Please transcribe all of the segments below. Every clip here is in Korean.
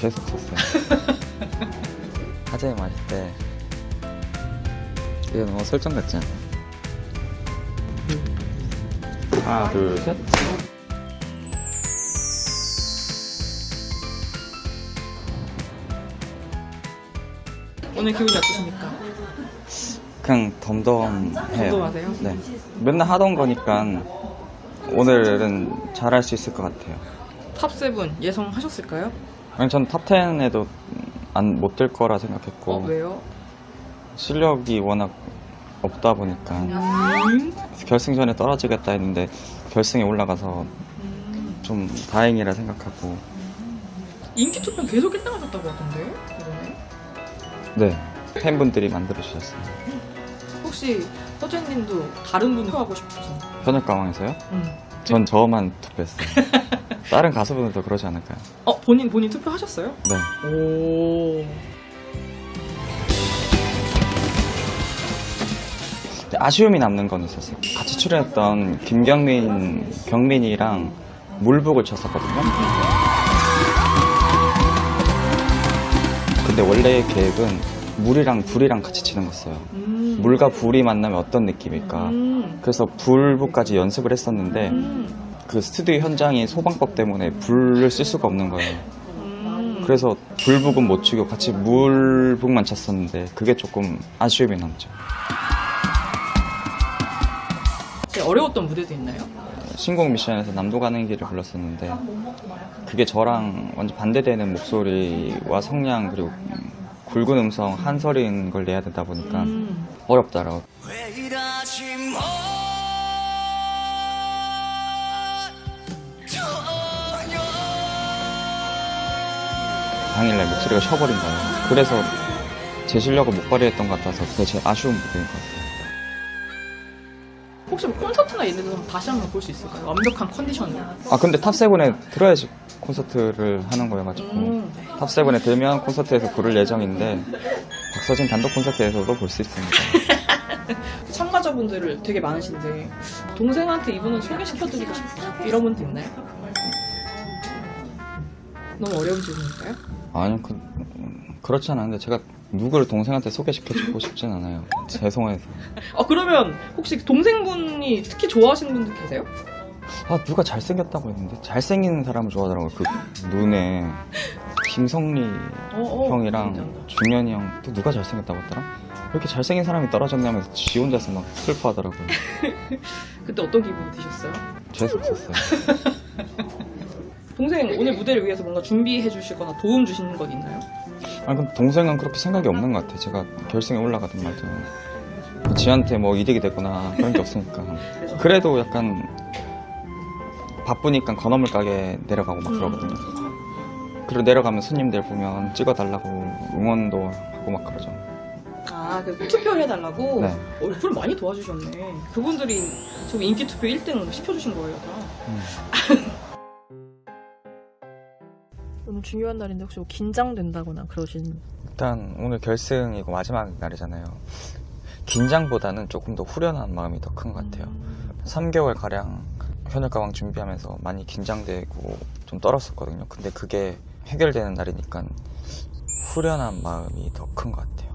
계속 썼어요. 화제의 마실 때 이거 너무 설정 같지 않아? 하나, 둘, 셋. 오늘 기분이 어떠십니까? 그냥 덤덤해요. 덤덤하세요? 네. 맨날 하던 거니까 오늘은 잘할 수 있을 것 같아요. 탑7 예상하셨을까요? 아니, 전 탑10에도 안 못 들 거라 생각했고 어, 왜요? 실력이 워낙 없다 보니까 음. 결승전에 떨어지겠다 했는데 결승에 올라가서 음. 좀 다행이라 생각하고 인기 투표 계속 1등 하셨다고 하던데? 이번에? 네 팬분들이 만들어 주셨어요. 혹시 서재님도 다른 분 투표하고 싶으신? 현역 가왕에서요? 음. 전 저만 투표했어요. 다른 가수분들도 그러지 않을까요? 어, 본인 본인 투표하셨어요? 네. 오. 근데 아쉬움이 남는 건 있었어요. 같이 출연했던 김경민, 경민이랑 물북을 쳤었거든요. 근데 원래 계획은 물이랑 불이랑 같이 치는 거였어요. 음. 물과 불이 만나면 어떤 느낌일까? 음. 그래서 불부까지 연습을 했었는데 음. 그 스튜디오 현장이 소방법 때문에 불을 쓸 수가 없는 거예요. 음. 그래서 불북은 못 치고 같이 물북만 쳤었는데 그게 조금 아쉬움이 남죠. 제일 어려웠던 무대도 있나요? 신곡 미션에서 남도 가는 길을 불렀었는데 그게 저랑 완전 반대되는 목소리와 성량 그리고 굵은 음성 한설인 걸 내야 되다 보니까 음. 어렵더라고. 왜 당일날 목소리가 쉬어버린 거예요. 그래서 제 실력을 못 발휘했던 것 같아서 그게 제일 아쉬운 부분인 것 같아요. 혹시 뭐 콘서트나 이런 데서 다시 한번 볼 수 있을까요? 완벽한 컨디션으로. 아 근데 탑7에 들어야지 콘서트를 하는 거여가지고 음. 탑7에 들면 콘서트에서 부를 예정인데 박서진 단독 콘서트에서도 볼 수 있습니다. 참가자분들을 되게 많으신데 동생한테 이분은 소개시켜드리고 싶다 이런 분도 있나요? 너무 어려운 질문일까요? 아니요, 그, 그렇지 않은데 제가 누구를 동생한테 소개시켜주고 싶진 않아요. 죄송해서. 아 그러면 혹시 동생분이 특히 좋아하시는 분들 계세요? 아, 누가 잘생겼다고 했는데? 잘생긴 사람을 좋아하더라고요. 그 눈에. 김성리 어, 어, 형이랑. 준현이 형 또 누가 잘생겼다고 했더라? 왜 이렇게 잘생긴 사람이 떨어졌냐면서 지 혼자서 막 슬퍼하더라고요. 그때 어떤 기분이 드셨어요? 재수없었어요. 동생 오늘 무대를 위해서 뭔가 준비해 주시거나 도움 주시는 건 있나요? 아, 근데 동생은 그렇게 생각이 없는 것 같아요. 제가 결승에 올라가든 말든. 지한테 뭐 이득이 되거나 그런 게 없으니까. 그래도 약간 바쁘니까 건어물 가게 내려가고 막 그러거든요. 그리고 내려가면 손님들 보면 찍어달라고 응원도 하고 막 그러죠. 아, 그 투표를 해달라고? 네. 어, 그걸 많이 도와주셨네. 그분들이 지금 인기 투표 1등 시켜주신 거예요, 다. 음. 중요한 날인데 혹시 뭐 긴장된다거나 그러신 일단 오늘 결승이고 마지막 날이잖아요. 긴장보다는 조금 더 후련한 마음이 더 큰 것 같아요. 3개월 가량 현역 가왕 준비하면서 많이 긴장되고 좀 떨었었거든요. 근데 그게 해결되는 날이니까 후련한 마음이 더 큰 것 같아요.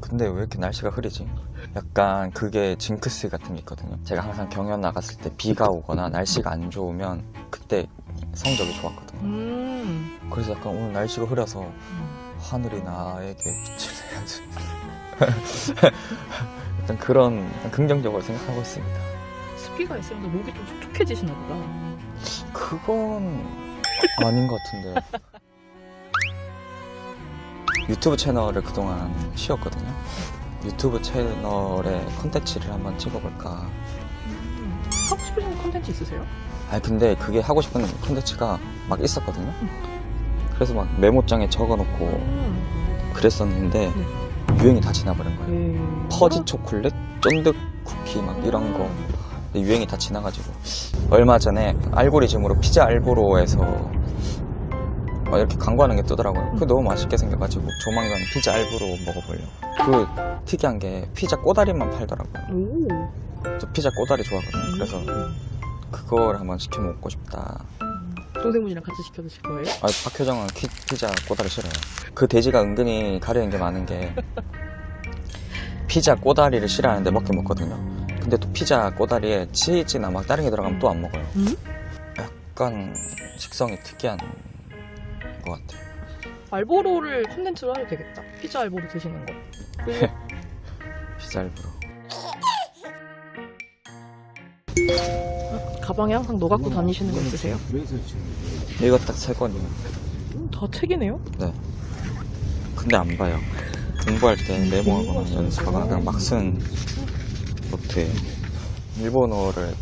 근데 왜 이렇게 날씨가 흐리지? 약간 그게 징크스 같은 게 있거든요. 제가 항상 경연 나갔을 때 비가 오거나 날씨가 안 좋으면 그때 성적이 좋았거든요. 음. 그래서 약간 오늘 날씨가 흐려서 하늘이 나에게 빛을 내야지. 약간 그런 약간 긍정적으로 생각하고 있습니다. 습기가 있으면서 목이 좀 촉촉해지시나 보다. 그건 아닌 것 같은데. 유튜브 채널을 그동안 쉬었거든요. 유튜브 채널에 컨텐츠를 한번 찍어볼까. 음. 싶으신 컨텐츠 있으세요? 아니 근데 그게 하고 싶은 컨텐츠가 막 있었거든요. 그래서 막 메모장에 적어놓고 음. 그랬었는데 유행이 다 지나버린 거예요. 네. 퍼지 초콜릿, 쫀득 쿠키 막 이런 거 근데 유행이 다 지나가지고 얼마 전에 알고리즘으로 피자 알보로에서 막 이렇게 광고하는 게 뜨더라고요. 그게 너무 맛있게 생겨가지고 조만간 피자 알보로 먹어보려고. 그 특이한 게 피자 꼬다리만 팔더라고요. 오. 저 피자 꼬다리 좋아하거든요. 그래서 그걸 한번 시켜 먹고 싶다. 동생분이랑 같이 시켜 드실 거예요? 아, 박효정은 키- 피자 꼬다리 싫어요. 그 돼지가 은근히 가려는 게 많은 게 피자 꼬다리를 싫어하는데 먹긴 먹거든요. 근데 또 피자 꼬다리에 치즈나 막 다른 게 들어가면 또 안 먹어요. 음? 약간 식성이 특이한 것 같아요. 알보로를 콘텐츠로 해도 되겠다. 피자 알보로 드시는 거. 피자 일부러. 가방에 항상 넣어 갖고 다니시는 거 있으세요? 이거 딱 세 권이요. 음, 다 책이네요? 네. 근데 안 봐요. 공부할 때 메모하거나 연습하거나 그냥 막 쓴 노트에 일본어를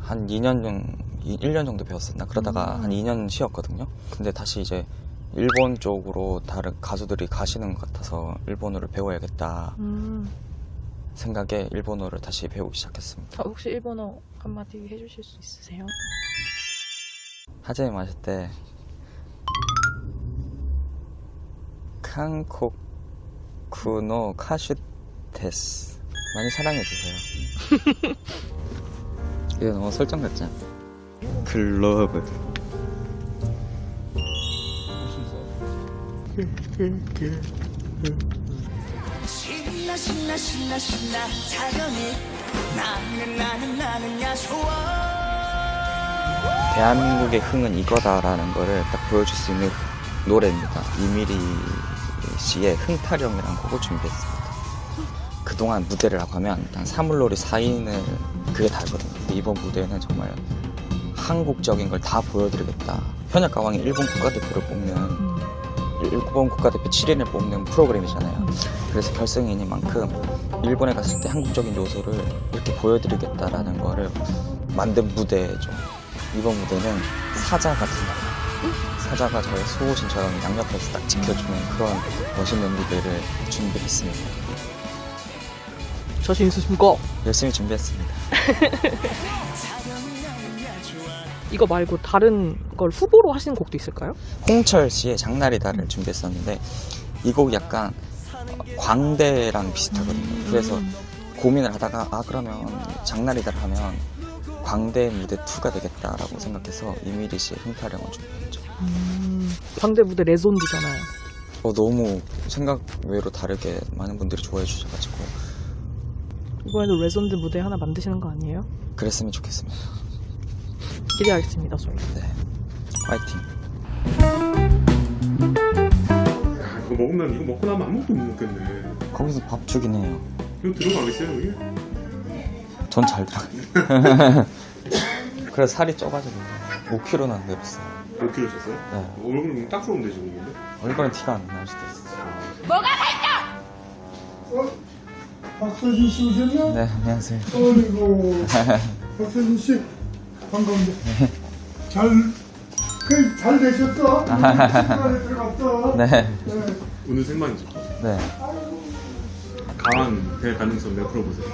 한 2년 정 1년 정도 배웠었나 그러다가 한 2년 쉬었거든요. 근데 다시 이제 일본 쪽으로 다른 가수들이 가시는 것 같아서 일본어를 배워야겠다 음. 생각에 일본어를 다시 배우기 시작했습니다. 아, 혹시 일본어 한마디 해주실 수 있으세요? 하재미 마실 때 한국 쿠노 카슈 데스 많이 사랑해 주세요. 이거 너무 설정 같지 않아? 글러브 신나 신나 신나 신나 자연이 나는 나는 나는야 좋아 대한민국의 흥은 이거다라는 거를 딱 보여줄 수 있는 노래입니다. 이미리 씨의 흥타령이라는 곡을 준비했습니다. 그동안 무대를 하면 한 사물놀이 4인을 그게 다거든요. 근데 이번 무대는 정말 한국적인 걸 다 보여드리겠다. 현역 가왕이 일본 국가대표를 뽑는 일본 국가대표 7인을 뽑는 프로그램이잖아요. 그래서 결승인인 만큼 일본에 갔을 때 한국적인 요소를 이렇게 보여드리겠다라는 거를 만든 무대죠. 이번 무대는 사자 같은 사자가 저의 수호신처럼 양옆에서 딱 지켜주는 그런 멋있는 무대를 준비했습니다. 자신 있으십니까? 열심히 준비했습니다. 이거 말고 다른 걸 후보로 하시는 곡도 있을까요? 홍철 씨의 장날이다를 준비했었는데 이 곡이 약간 광대랑 비슷하거든요. 그래서 고민을 하다가 아 그러면 장날이다를 하면 광대 무대 2가 되겠다라고 생각해서 이미리 씨의 흥타령을 준비했죠. 광대 무대 레전드잖아요. 어, 너무 생각 외로 다르게 많은 분들이 좋아해 주셔가지고 이번에도 레전드 무대 하나 만드시는 거 아니에요? 그랬으면 좋겠습니다. 기대하겠습니다, 저희. 네, 파이팅. 이거 먹으면 이거 먹고 나면 아무것도 못 먹겠네. 거기서 밥 주긴 해요. 이거 들어가겠어요 여기? 전 잘 들어가요. 그래서 살이 쪄가지고 5kg나 내렸어요. 5kg 쳤어요? 네. 얼굴은 딱 좋은데 지금 근데? 얼굴은 티가 안 날 수도 있어요. 박서진 씨 오셨냐? 네, 안녕하세요. 어이구 박서진 씨 반가운데 잘, 그, 잘 되셨어? 시간에 들어갔어? 네, 네. 오늘 생방이죠. 네. 강한 될 가능성 몇 프로 보세요?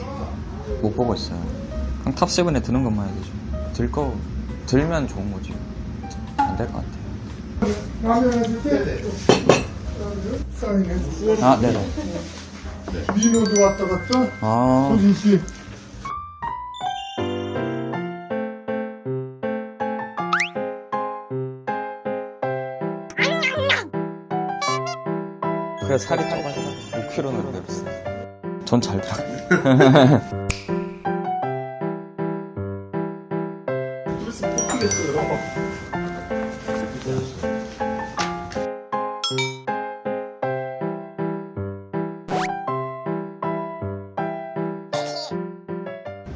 못 보고 있어요. 그냥 탑 7에 드는 것만 해도 좀. 들 거, 들면 좋은 거지. 안 될 것 같아요. 라면 해줄 때 사인해 아, 네네. 민호도 왔다 갔어? 아, 서진 씨 그래서 살이 쪄가지고 5kg나 내렸어요. 전잘 들어가요.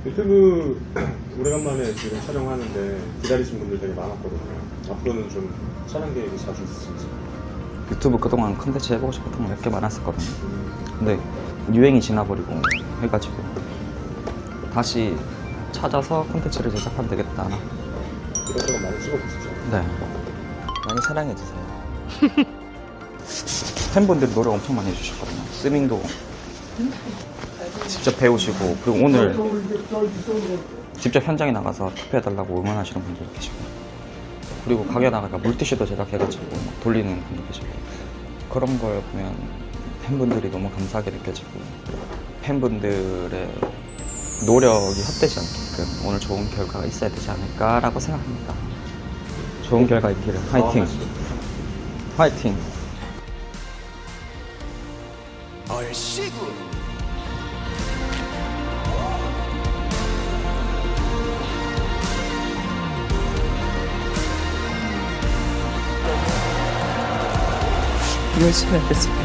유튜브 오래간만에 지금 촬영하는데 기다리신 분들 되게 많았거든요. 앞으로는 좀 촬영 계획이 자주 있으신지. 유튜브 그동안 컨텐츠 해보고 싶었던 거 몇 개 많았었거든요. 근데 유행이 지나버리고 해가지고 다시 찾아서 컨텐츠를 제작하면 되겠다. 이것저것 많이 찍어보시죠. 네. 많이 사랑해주세요. 팬분들이 노력 엄청 많이 해주셨거든요. 스밍도 직접 배우시고, 그리고 오늘 직접 현장에 나가서 투표해달라고 응원하시는 분들 계시고, 그리고 가게 나가니까 물티슈도 제작해가지고 막 돌리는 분도 계시고, 그런 걸 보면 팬분들이 너무 감사하게 느껴지고, 팬분들의 노력이 헛되지 않게끔 오늘 좋은 결과가 있어야 되지 않을까라고 생각합니다. 좋은 결과 있기를. 화이팅. 화이팅. 얼씨구 열심히 하겠습니다.